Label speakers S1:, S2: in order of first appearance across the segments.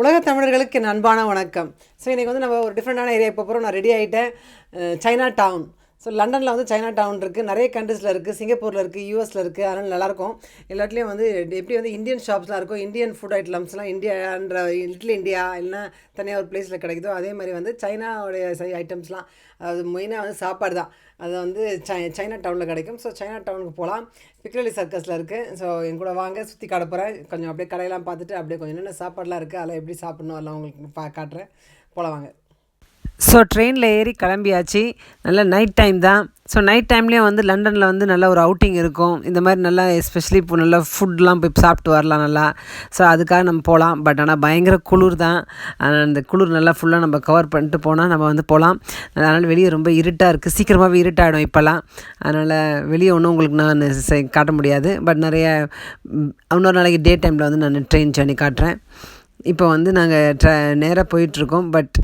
S1: உலக தமிழர்களுக்கு என் அன்பான வணக்கம். ஸோ இன்றைக்கி வந்து நம்ம ஒரு டிஃப்ரெண்டான ஏரியா இப்போ போகிறோம் நான் ரெடி ஆகிட்டேன் சைனா டவுன் ஸோ லண்டனில் வந்து சைனா டவுன் இருக்குது நிறைய கண்ட்ரீஸில் இருக்குது சிங்கப்பூரில் இருக்குது யூஎஸில் இருக்குது அதனால் நல்லாயிருக்கும் எல்லாத்துலேயும் வந்து எப்படி வந்து இந்தியன் ஷாப்ஸ்லாம் இருக்கும் இந்தியன் ஃபுட் ஐட்டம்ஸ்லாம் இந்தியான்ற லிட்டில் இந்தியா இல்லைன்னா தனியாக ஒரு பிளேஸில் கிடைக்குதோ அதே மாதிரி வந்து சைனாவுடைய ஐட்டம்ஸ்லாம் அது மெயினாக வந்து சாப்பாடு தான். அது வந்து சை சைனா டவுனில் கிடைக்கும். ஸோ சைனா டவுனுக்கு போகலாம். பிக்ரலி சர்க்கஸில் இருக்குது ஸோ என் கூட வாங்க சுற்றி காட்ட போகிறேன் கொஞ்சம் அப்படியே கடையெல்லாம் பார்த்துட்டு அப்படியே கொஞ்சம் என்னென்ன சாப்பாடெலாம் இருக்குது அதெல்லாம் எப்படி சாப்பிட்ணும் அதெல்லாம் உங்களுக்கு பா காட்டுறேன். போகலாம் வாங்க. ஸோ ட்ரெயினில் ஏறி கிளம்பியாச்சு. நல்ல நைட் டைம் தான். ஸோ நைட் டைம்லேயும் வந்து லண்டனில் வந்து நல்ல ஒரு அவுட்டிங் இருக்கும். இந்த மாதிரி நல்லா எஸ்பெஷலி இப்போ நல்லா ஃபுட்லாம் போய் சாப்பிட்டு வரலாம் நல்லா. ஸோ அதுக்காக நம்ம போகலாம் பட் ஆனால் பயங்கர குளிர் தான். அந்த குளிர் நல்லா ஃபுல்லாக நம்ம கவர் பண்ணிட்டு போனால் நம்ம வந்து போகலாம் அதனால் வெளியே ரொம்ப இருட்டாக இருக்குது சீக்கிரமாகவே இருட்டாகிடும் இப்போல்லாம். அதனால் வெளியே ஒன்றும் உங்களுக்கு நான் காட்ட முடியாது. பட் நிறைய இன்னொரு நாளைக்கு டே டைமில் வந்து நான் ட்ரெயின் ஜர்னி காட்டுறேன். இப்போ வந்து நாங்கள் ட்ர நேராக போயிட்டுருக்கோம். பட்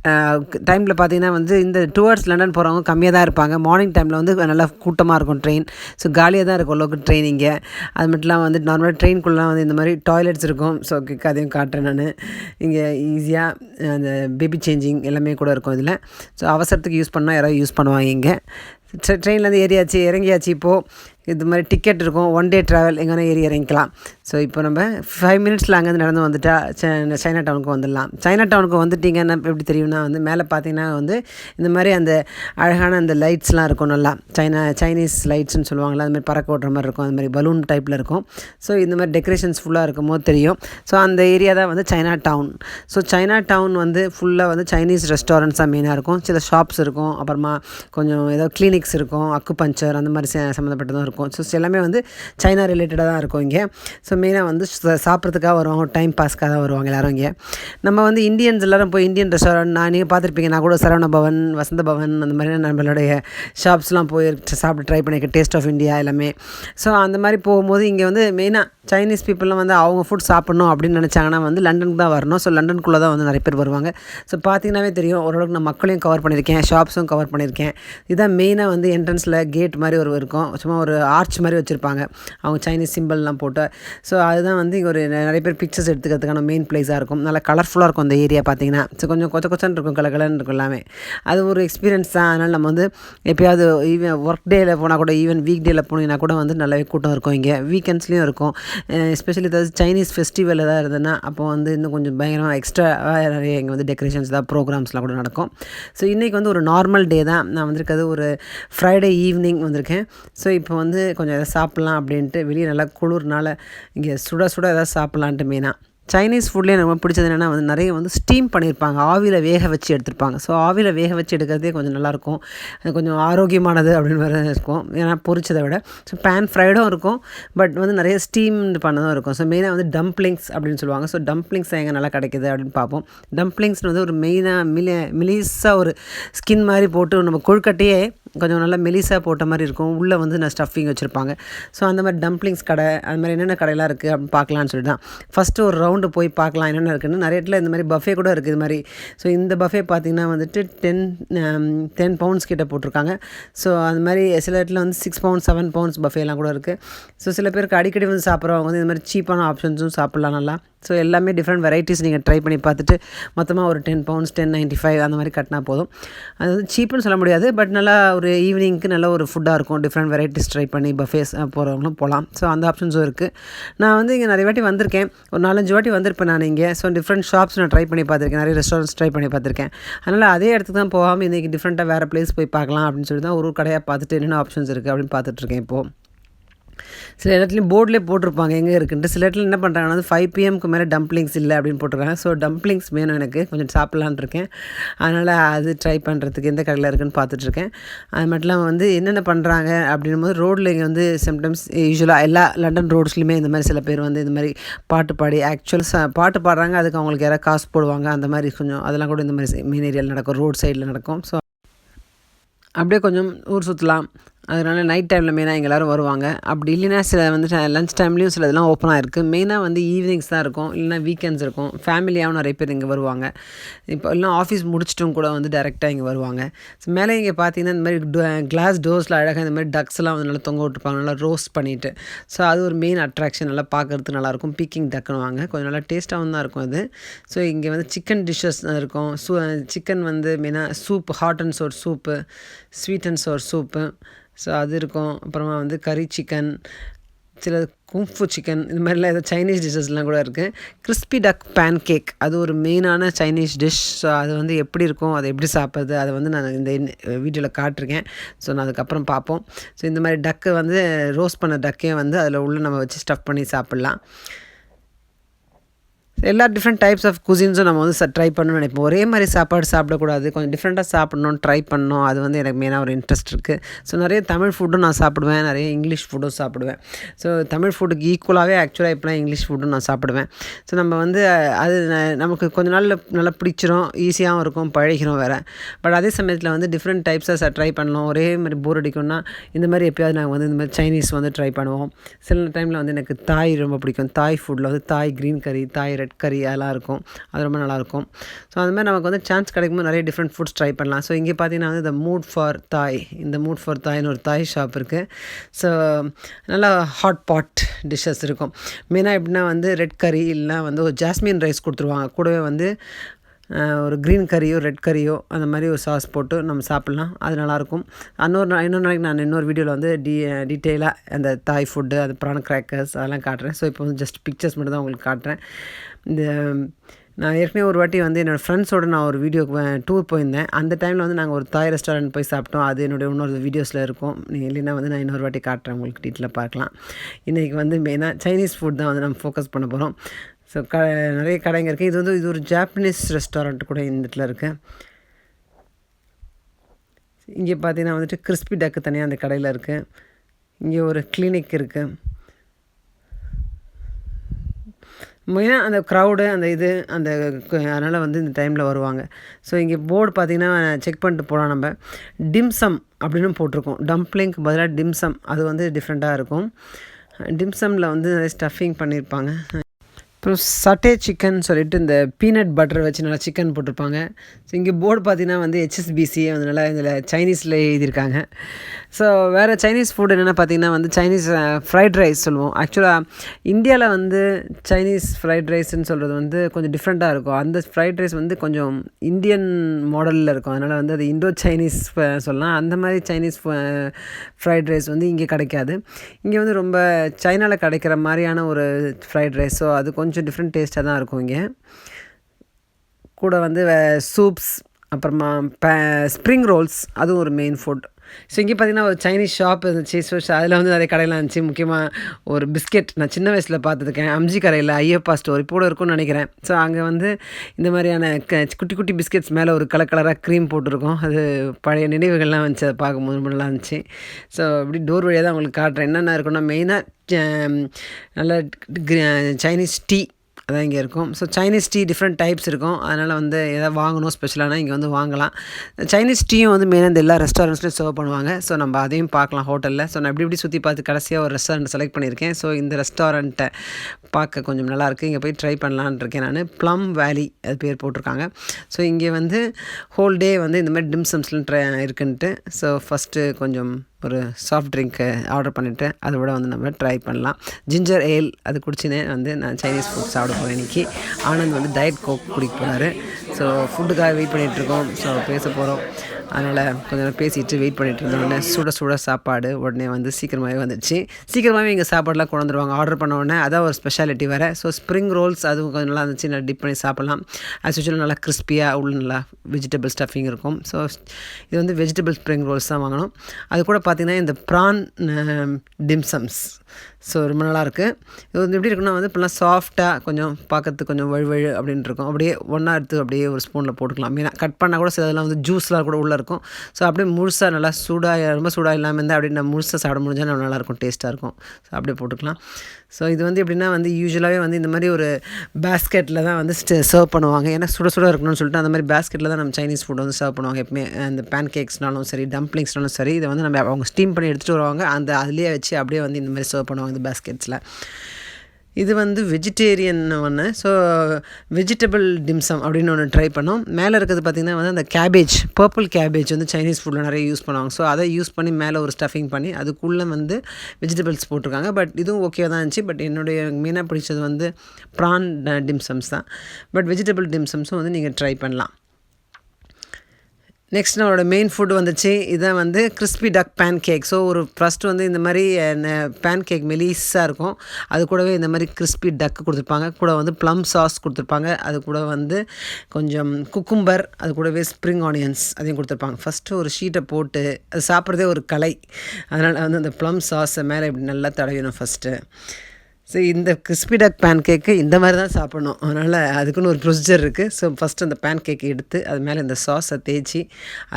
S1: டைமில் பார்த்தீங்கன்னா வந்து இந்த டுவர்ட்ஸ் லண்டன் போகிறவங்க கம்மியாக தான் இருப்பாங்க. மார்னிங் டைமில் வந்து நல்லா கூட்டமாக இருக்கும் ட்ரெயின் ஸோ காலியாக தான் இருக்கும் அளவுக்கு ட்ரெயின் இங்கே. அது மட்டும் இல்லாமல் வந்து நார்மலாக ட்ரெயின்குள்ளலாம் வந்து இந்த மாதிரி டாய்லெட்ஸ் இருக்கும். ஸோ அதையும் காட்டுறேன் நான். இங்கே ஈஸியாக அந்த பேபி சேஞ்சிங் எல்லாமே கூட இருக்கும் இதில். ஸோ அவசரத்துக்கு யூஸ் பண்ணால் யாராவது யூஸ் பண்ணுவாங்க இங்கே. ட்ரெயின்லேருந்து ஏறியாச்சு இறங்கியாச்சு இப்போது இது மாதிரி டிக்கெட் இருக்கும் ஒன் டே ட்ராவல் எங்கேனா ஏறி இறங்கிக்கலாம். ஸோ இப்போ நம்ம ஃபைவ் மினிட்ஸில் அங்கேருந்து நடந்து வந்துட்டா சைனா டவுனுக்கு வந்துடலாம். சைனா டவுனுக்கு வந்துட்டிங்கன்னா எப்படி தெரியும்னா வந்து மேலே பார்த்தீங்கன்னா வந்து இந்த மாதிரி அந்த அழகான அந்த லைட்ஸ்லாம் இருக்கும் நல்லா. சைனா சைனீஸ் லைட்ஸ்னு சொல்லுவாங்களா அது மாதிரி பறக்க ஓடுற மாதிரி இருக்கும். அது மாதிரி பலூன் டைப்பில் இருக்கும். ஸோ இந்த மாதிரி டெக்கரேஷன்ஸ் ஃபுல்லாக இருக்கும் போது தெரியும். ஸோ அந்த ஏரியா தான் வந்து Chinatown so Chinatown வந்து ஃபுல்லாக வந்து சைனீஸ் ரெஸ்டாரண்ட்ஸ் தான் மெயினாக இருக்கும். சில ஷாப்ஸ் இருக்கும். அப்புறமா கொஞ்சம் ஏதோ கிளினிக்ஸ் இருக்கும் அக்கு பஞ்சர் அந்த மாதிரி ச- சம்மந்தப்பட்டதும் இருக்கும். இருக்கும். ஸோ எல்லாமே வந்து சைனா ரிலேட்டடாக தான் இருக்கும் இங்கே. ஸோ மெயினாக வந்து சாப்பிட்றதுக்காக வருவாங்க டைம் பாஸ்க்காக தான் வருவாங்க எல்லாரும் இங்கே. நம்ம வந்து இந்தியன்ஸ் எல்லாரும் போய் இந்தியன் ரெஸ்டாரண்ட் நான் நீங்கள் பார்த்துருப்பீங்க நான் கூட சரவண பவன் வசந்த பவன் அந்த மாதிரி நம்மளுடைய ஷாப்ஸ்லாம் போய் சாப்பிட்டு ட்ரை பண்ணியிருக்கேன் டேஸ்ட் ஆஃப் இந்தியா எல்லாமே. ஸோ அந்த மாதிரி போகும்போது இங்கே வந்து மெயினாக சைனீஸ் பீப்புளெலாம் வந்து அவங்க ஃபுட் சாப்பிட்ணும் அப்படின்னு நினச்சாங்கன்னா வந்து லண்டனுக்கு தான் வரணும். ஸோ லண்டனுக்குள்ளே தான் வந்து நிறைய பேர் வருவாங்க. ஸோ பார்த்தீங்கன்னாவே தெரியும் ஓரளவுக்கு நான் மக்களையும் கவர் பண்ணியிருக்கேன் ஷாப்ஸும் கவர் பண்ணியிருக்கேன். இதுதான் மெயினாக வந்து என்ட்ரன்ஸில் கேட் மாதிரி ஒரு இருக்கும். சும்மா ஒரு ஆர்ச் மாதிரி வச்சுருப்பாங்க. அவங்க சைனீஸ் சிம்பிள்லாம் போட்டு. ஸோ அதுதான் வந்து இங்கே ஒரு நிறைய பேர் பிக்சர்ஸ் எடுத்துக்கிறதுக்கான மெயின் பிளேஸாக இருக்கும். நல்லா கலர்ஃபுல்லாக இருக்கும் அந்த ஏரியா பார்த்தீங்கன்னா. ஸோ கொஞ்சம் கொச்ச கொச்சன்னு இருக்கும் கலகலன்னு இருக்கும் எல்லாமே. அது ஒரு எக்ஸ்பீரியன்ஸ் தான். அதனால் நம்ம வந்து எப்பயாவது ஈவன் ஒர்க் டேயில் போனால் கூட ஈவன் வீக் டேயில் போனீங்கன்னா கூட வந்து நல்லாவே கூட்டம் இருக்கும் இங்கே. வீக்கெண்ட்ஸ்லேயும் இருக்கும். எஸ்பெஷலி ஏதாவது சைனீஸ் ஃபெஸ்டிவல் ஏதாவது இருந்ததுன்னா அப்போ வந்து இன்னும் கொஞ்சம் பயங்கரமாக எக்ஸ்ட்ரா நிறைய இங்கே வந்து டெக்கரேஷன்ஸ் தான் ப்ரோக்ராம்ஸ்லாம் கூட நடக்கும். ஸோ இன்றைக்கி வந்து ஒரு நார்மல் டே தான். நான் வந்திருக்கிறது ஒரு ஃப்ரைடே ஈவினிங் வந்திருக்கேன். ஸோ இப்போ வந்து கொஞ்சம் எதாவது சாப்பிட்லாம் அப்படின்ட்டு வெளியே நல்லா குளிர்னால இங்கே சுட சுட எதாவது சாப்பிட்லான்ட்டு மெயினாக சைனீஸ் ஃபுட்லேயே நம்ம பிடிச்சது என்னென்னா வந்து நிறைய வந்து ஸ்டீம் பண்ணியிருப்பாங்க. ஆவியில் வேக வச்சு எடுத்திருப்பாங்க. ஸோ ஆவியில் வேக வச்சு எடுக்கிறதே கொஞ்சம் நல்லாயிருக்கும். அது கொஞ்சம் ஆரோக்கியமானது அப்படின்னு வேறு இருக்கும். ஏன்னா பொரிச்சதை விட. ஸோ பேன் ஃப்ரைடும் இருக்கும். பட் வந்து நிறைய ஸ்டீம் பண்ணதும் இருக்கும். ஸோ மெயினாக வந்து டம்ப்ளிங்ஸ் அப்படின்னு சொல்லுவாங்க. ஸோ டம்ப்ளிங்ஸ் எங்கே நல்லா கிடைக்குது அப்படின்னு பார்ப்போம். டம்ப்ளிங்ஸ் வந்து ஒரு மெயினாக மிலே மிலிஸாக ஒரு ஸ்கின் மாதிரி போட்டு நம்ம கொழுக்கட்டையே கொஞ்சம் நல்லா மெலிசாக போட்ட மாதிரி இருக்கும். உள்ளே வந்து நான் ஸ்டஃபிங் வச்சுருப்பாங்க. ஸோ அந்த மாதிரி டம்ப்ளிங்ஸ் கடை அது மாதிரி என்னென்ன கடையெல்லாம் இருக்குது அப்படின்னு பார்க்கலான்னு சொல்லிட்டு தான். ஃபஸ்ட்டு ஒரு ரவுண்டு போய் பார்க்கலாம் என்னென்ன இருக்குன்னு. நிறைய இடத்துல இந்த மாதிரி பஃபே கூட இருக்குது இது மாதிரி. ஸோ இந்த பஃபே பார்த்திங்கன்னா வந்துட்டு டென் டென் பவுண்ட்ஸ் கிட்ட போட்டிருக்காங்க. ஸோ அது மாதிரி சில இடத்துல வந்து சிக்ஸ் பவுண்ட்ஸ் செவன் பவுண்ட்ஸ் பஃபேலாம் கூட இருக்குது ஸோ சில பேருக்கு அடிக்கடி வந்து சாப்பிட்றவங்க வந்து இந்த மாதிரி சீப்பான ஆப்ஷன்ஸும் சாப்பிட்லாம் நல்லா. ஸோ எல்லாமே டிஃப்ரெண்ட் வெரைட்டிஸ் நீங்கள் ட்ரை பண்ணி பார்த்துட்டு மொத்தமாக ஒரு ten pounds ten ninety five அந்த மாதிரி கட்டினா போதும். அது வந்து சீப்புன்னு சொல்ல முடியாது பட் நல்லா ஒரு ஈவினிங்க்கு நல்ல ஒரு ஃபுட்டாக இருக்கும். டிஃப்ரெண்ட் வெரைட்டிஸ் ட்ரை பண்ணி பஃபேஸ் போகிறவங்களும் போகலாம் ஸோ அந்த ஆப்ஷன்ஸும் இருக்குது நான் வந்து இங்கே நிறைய வாட்டி வந்திருக்கேன். ஒரு நாலஞ்சு வாட்டி வந்திருப்பேன் நான் இங்கே. ஸோ டிஃப்ரெண்ட் ஷாப்ஸ் நான் ட்ரை பண்ணி பார்த்துருக்கேன். நிறைய ரெஸ்டாரண்ட்ஸ் ட்ரை பண்ணி பார்த்துருக்கேன். அதனால் அதே இடத்துக்கு தான் போகாமல் இன்றைக்கி டிஃப்ரெண்ட்டாக வேறு பிளேஸ் போய் பார்க்கலாம் அப்படின்னு சொல்லி தான் ஒரு ஒரு கடையாக பார்த்துட்டு என்னென்ன ஆப்ஷன்ஸ் இருக்குது அப்படின்னு பார்த்துட்ருக்கேன் இப்போது சில இடத்துலையும் போர்ட்லேயே போட்டிருப்பாங்க எங்கே இருக்குன்ட்டு. சில இடத்துல என்ன பண்ணுறாங்கன்னா வந்து ஃபைவ் பிஎம்க்கு மேலே டம்ப்ளிங்ஸ் இல்லை அப்படின்னு போட்டிருக்காங்க. ஸோ டம்ப்ளிங்ஸ் வேணும் எனக்கு. கொஞ்சம் சாப்பிட்லான் இருக்கேன். அதனால் அது ட்ரை பண்ணுறதுக்கு எந்த கடையில் இருக்குன்னு பார்த்துட்ருக்கேன். அது மட்டும் இல்லாமல் வந்து என்னென்ன பண்ணுறாங்க அப்படின்னும் போது ரோட்டில் இங்கே வந்து சம்டைம்ஸ் யூஸ்வலாக எல்லா லண்டன் ரோட்ஸ்லையுமே இந்த மாதிரி சில பேர் வந்து இந்த மாதிரி பாட்டு பாடி ஆக்சுவல் பாட்டு பாடுறாங்க. அதுக்கு அவங்களுக்கு யாராவது காசு போடுவாங்க. அந்த மாதிரி கொஞ்சம் அதெல்லாம் கூட இந்த மாதிரி மெயின் ஏரியாவில் நடக்கும். ரோட் சைடில் நடக்கும். ஸோ அப்படியே கொஞ்சம் ஊர் சுற்றலாம் அதனால் நைட் டைமில் மெயினாக எல்லோரும் வருவாங்க. அப்படி இல்லைன்னா சில வந்து லஞ்ச் டைம்லேயும் சில இதெல்லாம் ஓப்பனாக இருக்குது மெயினாக வந்து ஈவினிங்ஸ் தான் இருக்கும். இல்லைனா வீக்கெண்ட்ஸ் இருக்கும். ஃபேமிலியாகவும் நிறைய பேர் இங்கே வருவாங்க. இப்போ எல்லாம் ஆஃபீஸ் முடிச்சிட்டும் கூட வந்து டேரெக்டாக இங்கே வருவாங்க. ஸோ மேலே இங்கே பார்த்தீங்கன்னா இந்த மாதிரி கிளாஸ் டோர்ஸில் அழகாக இந்த மாதிரி டக்ஸ்லாம் வந்து நல்லா தொங்க விட்டுருப்பாங்க. நல்லா ரோஸ்ட் பண்ணிவிட்டு ஸோ அது ஒரு மெயின் அட்ராக்ஷன் நல்லா பார்க்குறதுக்கு நல்லாயிருக்கும் பீக்கிங் டக்குனுவாங்க கொஞ்சம் நல்லா டேஸ்ட்டாகவும் தான் இருக்கும் அது. ஸோ இங்கே வந்து சிக்கன் டிஷ்ஷஸ் இருக்கும். சூ சிக்கன் வந்து மெயினாக soup hot and sour soup sweet and sour soup so அது இருக்கும். அப்புறமா வந்து கறி சிக்கன் சில குங்ஃபு சிக்கன் இது மாதிரிலாம் ஏதோ சைனீஸ் டிஷ்ஷஸ்லாம் கூட இருக்குது கிறிஸ்பி டக் பேன் கேக் அது ஒரு மெயினான சைனீஸ் டிஷ் ஸோ அது வந்து எப்படி இருக்கும் அதை எப்படி சாப்பிட்றது அதை வந்து நான் இந்த வீடியோவில் காட்டிருக்கேன். ஸோ நான் அதுக்கப்புறம் பார்ப்போம். ஸோ இந்த மாதிரி டக்கு வந்து ரோஸ்ட் பண்ண டக்கையும் வந்து அதில் உள்ளே நம்ம வச்சு ஸ்டஃப் பண்ணி சாப்பிட்லாம். எல்லா டிஃப்ரெண்ட் டைப்ஸ் ஆஃப் குசின்ஸும் நம்ம வந்து ட்ரை பண்ணணும்னு நினைப்போம். ஒரே மாதிரி சாப்பாடு சாப்பிடக்கூடாது. கொஞ்சம் டிஃப்ரெண்ட்டாக சாப்பிட்ணும் ட்ரை பண்ணணும் அது வந்து எனக்கு மெயினாக ஒரு இன்ட்ரெஸ்ட் இருக்குது ஸோ நிறைய தமிழ் ஃபுட்டும் நான் சாப்பிடுவேன். நிறைய இங்கிலீஷ் ஃபுட்டும் சாப்பிடுவேன். ஸோ தமிழ் ஃபுட்டுக்கு ஈக்குவலாகவே ஆக்சுவலாக இப்போலாம் இங்கிலீஷ் ஃபுட்டும் நான் சாப்பிடுவேன். ஸோ நம்ம வந்து அது நமக்கு கொஞ்ச நாளில் நல்லா பிடிச்சிரும். ஈஸியாகவும் இருக்கும். பழகிறோம் வேறு. பட் அதே சமயத்தில் வந்து டிஃப்ரெண்ட் டைப்ஸாக ட்ரை பண்ணலாம். ஒரே மாதிரி போர் அடிக்கும்னா இந்த மாதிரி எப்போயாவது நாங்கள் வந்து இந்த மாதிரி சைனீஸ் வந்து ட்ரை பண்ணுவோம். சில டைமில் வந்து எனக்கு தாய் ரொம்ப பிடிக்கும். தாய் ஃபுட்டில் வந்து தாய் க்ரீன் கறி தாய் ரெட் கறி அதெல்லாம் இருக்கும். அது ரொம்ப நல்லாயிருக்கும். ஸோ அது மாதிரி நமக்கு வந்து சான்ஸ் கிடைக்கும்போது நிறைய டிஃப்ரெண்ட் ஃபுட்ஸ் ட்ரை பண்ணலாம். ஸோ இங்கே பார்த்தீங்கன்னா வந்து இந்த மூட் ஃபார் தாய் இந்த மூட் ஃபார் தாய்னு ஒரு தாய் ஷாப் இருக்குது ஸோ நல்லா ஹாட் பாட் டிஷ்ஷஸ் இருக்கும். மெயினாக எப்படின்னா வந்து ரெட் கறி இல்லைனா வந்து ஒரு ஜாஸ்மின் ரைஸ் கொடுத்துருவாங்க. கூடவே வந்து ஒரு க்ரீன் கறியோ ரெட் கறியோ அந்த மாதிரி ஒரு சாஸ் போட்டு நம்ம சாப்பிட்லாம். அது நல்லாயிருக்கும். இன்னொரு நாள் இன்னொரு நாளைக்கு நான் இன்னொரு வீடியோவில் வந்து டீ டீட்டெயிலாக அந்த தாய் ஃபுட்டு அது ப்ரான் கிராக்கர்ஸ் அதெல்லாம் காட்டுறேன். ஸோ இப்போ வந்து ஜஸ்ட் பிக்சர்ஸ் மட்டும் தான் உங்களுக்கு காட்டுறேன். இந்த நான் ஏற்கனவே ஒரு வாட்டி வந்து என்னோடய ஃப்ரெண்ட்ஸோடு நான் ஒரு வீடியோ டூர் போயிருந்தேன். அந்த டைமில் வந்து நாங்கள் ஒரு தாய் ரெஸ்டாரண்ட் போய் சாப்பிட்டோம். அது என்னுடைய இன்னொரு வீடியோஸில் இருக்கும். நீங்கள் இல்லைன்னா வந்து நான் இன்னொரு வாட்டி காட்டுறேன். உங்களுக்கு டீட்டெயிலாக பார்க்கலாம். இன்றைக்கி வந்து மெயினாக சைனீஸ் ஃபுட் தான் வந்து நம்ம ஃபோக்கஸ் பண்ண போகிறோம் ஸோ க நிறைய கடைங்க இருக்குது இது வந்து இது ஒரு ஜாப்பனீஸ் ரெஸ்டாரண்ட் கூட இந்த இடத்துல இருக்குது இங்கே பார்த்தீங்கன்னா வந்துட்டு கிறிஸ்பி டக்கு தனியாக அந்த கடையில் இருக்குது இங்கே ஒரு கிளினிக் இருக்குது மெயினாக அந்த க்ரௌடு அந்த இது அந்த அதனால் வந்து இந்த டைமில் வருவாங்க. ஸோ இங்கே போர்டு பார்த்திங்கன்னா செக் பண்ணிட்டு போகலாம் நம்ம. டிம்சம் அப்படின்னு போட்டிருக்கோம். டம்ப்ளிங்க்கு பதிலாக டிம்சம் அது வந்து டிஃப்ரெண்ட்டாக இருக்கும். டிம்சமில் வந்து நிறைய ஸ்டஃபிங் பண்ணியிருப்பாங்க அப்புறம் சட்டே சிக்கன் சொல்லிட்டு இந்த பீனட் பட்டர் வச்சு நல்லா சிக்கன் போட்டிருப்பாங்க. ஸோ இங்கே போர்டு பார்த்தீங்கன்னா வந்து ஹெச்எஸ்பிசி வந்து நல்லா இதில் சைனீஸில் எழுதியிருக்காங்க. ஸோ வேறு சைனீஸ் ஃபுட் என்னென்னா பார்த்தீங்கன்னா வந்து சைனீஸ் ஃப்ரைட் ரைஸ் சொல்லுவோம். ஆக்சுவலாக இந்தியாவில் வந்து சைனீஸ் ஃப்ரைட் ரைஸ்ன்னு சொல்கிறது வந்து கொஞ்சம் டிஃப்ரெண்ட்டாக இருக்கும். அந்த ஃப்ரைட் ரைஸ் வந்து கொஞ்சம் இந்தியன் மாடலில் இருக்கும். அதனால் வந்து அது இண்டோ சைனீஸ் சொல்லலாம். அந்த மாதிரி சைனீஸ் ஃப்ரைட் ரைஸ் வந்து இங்கே கிடைக்காது. இங்கே வந்து ரொம்ப சைனாவில் கிடைக்கிற மாதிரியான ஒரு ஃப்ரைட் ரைஸ் ஸோ அது கொஞ்சம் கொஞ்சம் டிஃப்ரெண்ட் டேஸ்ட்டாக தான் இருக்கும் இங்கே. கூட வந்து சூப்ஸ் அப்புறமா ப ஸ்ப்ரிங் ரோல்ஸ் அதுவும் ஒரு மெயின் ஃபுட் ஸோ இங்கே பார்த்தீங்கன்னா ஒரு சைனீஸ் ஷாப் இருந்துச்சு. ஸோ அதில் வந்து நிறைய கடையெல்லாம் இருந்துச்சு. முக்கியமாக ஒரு பிஸ்கெட் நான் சின்ன வயசில் பார்த்துருக்கேன் அம்ஜி கரையில் ஐயப்பா ஸ்டோர் இப்போ கூட இருக்கும்னு நினைக்கிறேன். ஸோ அங்கே வந்து இந்த மாதிரியான க குட்டி குட்டி பிஸ்கெட்ஸ் மேலே ஒரு கலர் கலராக க்ரீம் போட்டிருக்கோம். அது பழைய நினைவுகள்லாம் வந்துச்சு. அதை பார்க்கும்போது ரொம்ப நல்லா இருந்துச்சு. ஸோ இப்படி டோர் வழியாக தான் உங்களுக்கு காட்டுறேன். என்னென்ன இருக்குன்னா மெயினாக நல்ல சைனீஸ் டீ அதான் இங்கே இருக்கும். So Chinese tea different types இருக்கும். அதனால் வந்து எதாவது வாங்கணும் ஸ்பெஷலான இங்கே வந்து வாங்கலாம். சைனீஸ் டீயும் வந்து மெயினாக இந்த எல்லா ரெஸ்டாரண்ட்ஸ்லையும் சர்வ் பண்ணுவாங்க. ஸோ நம்ம அதையும் பார்க்கலாம் ஹோட்டலில் ஸோ நான் எப்படி இப்படி சுற்றி பார்த்து கடைசியாக ஒரு ரெஸ்டாரண்ட் செலக்ட் பண்ணியிருக்கேன். ஸோ இந்த ரெஸ்டாரண்ட்டை பார்க்க கொஞ்சம் நல்லாயிருக்கு. இங்கே போய் ட்ரை பண்ணலான் இருக்கேன் நான். ப்ளம் வேலி அது பேர் போட்டிருக்காங்க. ஸோ இங்கே வந்து ஹோல் டே வந்து இந்த மாதிரி டிம்சம்ஸ்லாம் ட்ரை இருக்குன்ட்டு ஸோ ஃபஸ்ட்டு கொஞ்சம் ஒரு சாஃப்ட் ட்ரிங்க்கு ஆர்டர் பண்ணிவிட்டு அதை விட வந்து நம்ம ட்ரை பண்ணலாம். ஜிஞ்சர் ஏல் அது குடிச்சினே வந்து நான் சைனீஸ் ஃபுட் சாப்பிட போகிறேன் இன்றைக்கி ஆனந்த் வந்து டயட் கோக் குடிக்க போகிறாரு ஸோ ஃபுட்டுக்காக வெயிட் பண்ணிகிட்ருக்கோம் ஸோ பேச போகிறோம் அதனால் கொஞ்ச நேரம் பேசிட்டு வெயிட் பண்ணிட்டு இருந்தோடனே சுட சுட சாப்பாடு உடனே வந்து சீக்கிரமாகவே வந்துச்சு சீக்கிரமாகவே இங்கே சாப்பாடெலாம் கொண்டு வந்துருவாங்க. ஆர்டர் பண்ண உடனே அதான் ஒரு ஸ்பெஷாலிட்டி வேறு. ஸோ ஸ்ப்ரிங் ரோல்ஸ் அதுவும் கொஞ்சம் நல்லா இருந்துச்சு. நல்லா டிப் பண்ணி சாப்பிட்லாம். அது யூஸ்வல் நல்லா கிறிஸ்பியாக உள்ள நல்லா வெஜிடபிள் ஸ்டஃபிங் இருக்கும். ஸோ இது வந்து வெஜிடபிள் ஸ்ப்ரிங் ரோல்ஸ் தான் வாங்கணும். அது கூட பார்த்திங்கன்னா இந்த ப்ரான் டிம்சம்ஸ் ஸோ ரொம்ப நல்லாயிருக்கு. இது வந்து எப்படி இருக்குன்னா வந்து இப்போலாம் சாஃப்டாக கொஞ்சம் பார்க்கறதுக்கு கொஞ்சம் வழு வழு அப்படின்னு இருக்கும். அப்படியே ஒன்றா எடுத்து அப்படியே ஒரு ஸ்பூனில் போட்டுக்கலாம். மீனாக கட் பண்ணால் கூட சிலதெல்லாம் வந்து ஜூஸ்லாம் கூட உள்ளே இருக்கும். ஸோ அப்படியே முழுசாக நல்லா சூடாக ரொம்ப சூடாக இல்லாமல் இருந்தால் அப்படியே நம்ம முழுசாக சாப்பிட முடிஞ்சால் நல்லா நல்லாயிருக்கும் டேஸ்ட்டாக இருக்கும். ஸோ அப்படியே போட்டுக்கலாம். ஸோ இது வந்து எப்படின்னா வந்து யூஸ்வலாகவே வந்து இந்த மாதிரி ஒரு பேஸ்கெட்டில் தான் வந்து சர்வ் பண்ணுவாங்க. ஏன்னா சுட சுட இருக்கணும்னு சொல்லிட்டு அந்த மாதிரி பேஸ்கெட்டில் தான் நம்ம சைனீஸ் ஃபுட் வந்து சர்வ் பண்ணுவாங்க எப்பவுமே. அந்த பேன் கேக்ஸ்னாலும் சரி டம்ப்ளிங்ஸ்னாலும் சரி இதை வந்து நம்ம அவங்க ஸ்டீம் பண்ணி எடுத்துகிட்டு வருவாங்க. அந்த அதுலேயே வச்சு அப்படியே வந்து இந்த மாதிரி சர்வ் பண்ணுவாங்க இந்த பேஸ்கெட்ஸில் இது வந்து வெஜிடேரியன் ஒன்று ஸோ வெஜிடபிள் டிம்சம் அப்படின்னு ஒன்று ட்ரை பண்ணோம். மேலே இருக்கிறது பார்த்திங்கன்னா வந்து அந்த கேபேஜ் பர்பிள் கேபேஜ் வந்து சைனீஸ் ஃபுட்டில் நிறைய யூஸ் பண்ணுவாங்க. ஸோ அதை யூஸ் பண்ணி மேலே ஒரு ஸ்டஃபிங் பண்ணி அதுக்குள்ளே வந்து வெஜிடபிள்ஸ் போட்டிருக்காங்க. பட் இதுவும் ஓகே தான் இருந்துச்சு. பட் என்னுடைய மெயினாக பிடிச்சது வந்து ப்ரான் டிம்சம்ஸ் uh, தான். பட் வெஜிடபிள் டிம்சம்ஸும் வந்து நீங்கள் ட்ரை பண்ணலாம். நெக்ஸ்ட் நம்மளோட மெயின் ஃபுட் வந்துச்சு. இதான் வந்து crispy duck pancake so ஒரு ஃபஸ்ட்டு வந்து இந்த மாதிரி பேன் கேக் மெலிஸாக இருக்கும். அது கூடவே இந்த மாதிரி கிறிஸ்பி டக்கு கொடுத்துருப்பாங்க. கூட வந்து ப்ளம் சாஸ் கொடுத்துருப்பாங்க. அது கூட வந்து கொஞ்சம் குக்கும்பர் அது கூடவே ஸ்ப்ரிங் ஆனியன்ஸ் அதையும் கொடுத்துருப்பாங்க. ஃபஸ்ட்டு ஒரு ஷீட்டை போட்டு அது சாப்பிட்றதே ஒரு கலை. அதனால் வந்து அந்த ப்ளம் சாஸை மேலே இப்படி நல்லா தடவிடணும் ஃபஸ்ட்டு ஸோ இந்த கிறிஸ்பி டக் பேன் கேக்கு இந்த மாதிரி தான் சாப்பிட்ணும். அதனால் அதுக்குன்னு ஒரு ப்ரொசீஜர் இருக்குது ஸோ ஃபஸ்ட்டு அந்த பேன் கேக் எடுத்து அது மேலே இந்த சாஸை தேய்ச்சி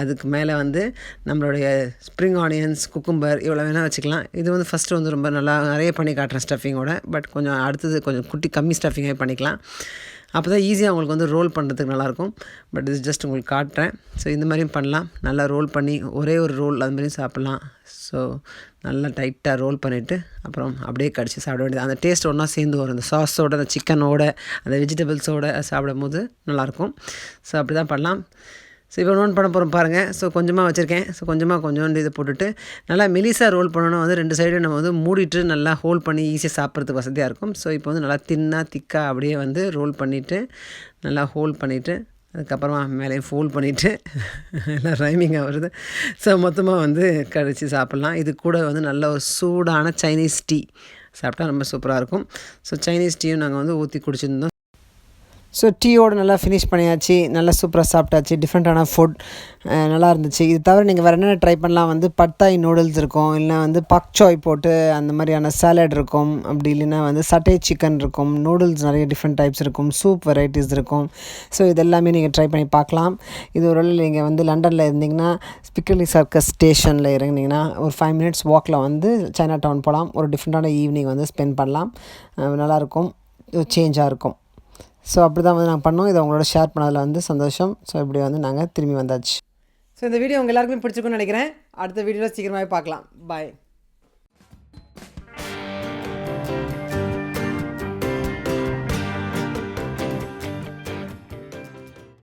S1: அதுக்கு மேலே வந்து நம்மளுடைய ஸ்ப்ரிங் ஆனியன்ஸ் குக்கும்பர் இவ்வளோ வேணால் வச்சுக்கலாம். இது வந்து ஃபஸ்ட்டு வந்து ரொம்ப நல்லா நிறைய பண்ணி காட்டுறேன் ஸ்டஃபிங்கோட பட் கொஞ்சம் அடுத்தது கொஞ்சம் குட்டி கம்மி ஸ்டஃபிங்கே பண்ணிக்கலாம். அப்போ தான் ஈஸியாக உங்களுக்கு வந்து ரோல் பண்ணுறதுக்கு நல்லாயிருக்கும். பட் இது ஜஸ்ட் உங்களுக்கு காட்டுறேன். ஸோ இந்த மாதிரியும் பண்ணலாம். நல்லா ரோல் பண்ணி ஒரே ஒரு ரோல் அது மாதிரியும் சாப்பிட்லாம். ஸோ நல்லா டைட்டாக ரோல் பண்ணிவிட்டு அப்புறம் அப்படியே கடிச்சு சாப்பிட வேண்டியது. அந்த டேஸ்ட் ஒன்றா சேர்ந்து வரும். அந்த சாஸோட அந்த சிக்கனோட அந்த வெஜிடபிள்ஸோட சாப்பிடும் போது நல்லாயிருக்கும். ஸோ அப்படி தான் பண்ணலாம். ஸோ இப்போ நோன் பண்ண போகிறோம் பாருங்கள் ஸோ கொஞ்சமாக வச்சுருக்கேன். ஸோ கொஞ்சமாக கொஞ்சோண்டு இதை போட்டுட்டு நல்லா மெலிசாக ரோல் பண்ணணும். வந்து ரெண்டு சைடும் நம்ம வந்து மூடிட்டு நல்லா ஹோல்ட் பண்ணி ஈஸியாக சாப்பிட்றதுக்கு வசதியாக இருக்கும். ஸோ இப்போ வந்து நல்லா தின்னாக திக்காக அப்படியே வந்து ரோல் பண்ணிவிட்டு நல்லா ஹோல்ட் பண்ணிவிட்டு அதுக்கப்புறமா மேலேயும் ஃபோல்ட் பண்ணிவிட்டு எல்லாம் ரைமிங்காக வருது ஸோ மொத்தமாக வந்து கடிச்சு சாப்பிட்லாம். இது கூட வந்து நல்ல ஒரு சூடான சைனீஸ் டீ சாப்பிட்டா ரொம்ப சூப்பராக இருக்கும். ஸோ சைனீஸ் டீயும் நாங்கள் வந்து ஊற்றி குடிச்சிருந்தோம். ஸோ டீயோடு நல்லா ஃபினிஷ் பண்ணியாச்சு. நல்லா சூப்பராக சாப்பிட்டாச்சு. டிஃப்ரெண்ட்டான ஃபுட் நல்லா இருந்துச்சு. இது தவிர நீங்கள் வேறு என்னென்ன ட்ரை பண்ணலாம்? வந்து பட்டாய் நூடுல்ஸ் இருக்கும். இல்லைனா வந்து பக்சாய் போட்டு அந்த மாதிரியான சாலட் இருக்கும். அப்படி இல்லைன்னா வந்து சட்டை சிக்கன் இருக்கும். நூடுல்ஸ் நிறைய டிஃப்ரெண்ட் டைப்ஸ் இருக்கும். சூப் வெரைட்டிஸ் இருக்கும். ஸோ இது எல்லாமே நீங்கள் ட்ரை பண்ணி பார்க்கலாம். இது ஒரு நீங்கள் வந்து லண்டனில் இருந்தீங்கன்னா ஸ்பிக்கலி சர்க்கஸ் ஸ்டேஷனில் இறங்குனீங்கன்னா ஒரு ஃபைவ் மினிட்ஸ் வாக்கில் வந்து சைனா டவுன் போகலாம் ஒரு டிஃப்ரெண்ட்டான ஈவினிங் வந்து ஸ்பெண்ட் பண்ணலாம். நல்லாயிருக்கும் சேஞ்சாக இருக்கும். ஸோ அப்படி தான் வந்து நாங்கள் பண்ணோம். இதை அவங்களோட ஷேர் பண்ணதில் வந்து சந்தோஷம். ஸோ இப்படி வந்து நாங்கள் திரும்பி வந்தாச்சு. ஸோ இந்த வீடியோ உங்கள் எல்லாருக்குமே பிடிச்சிருக்குன்னு நினைக்கிறேன். அடுத்த வீடியோவில் சீக்கிரமாகவே பார்க்கலாம். பாய்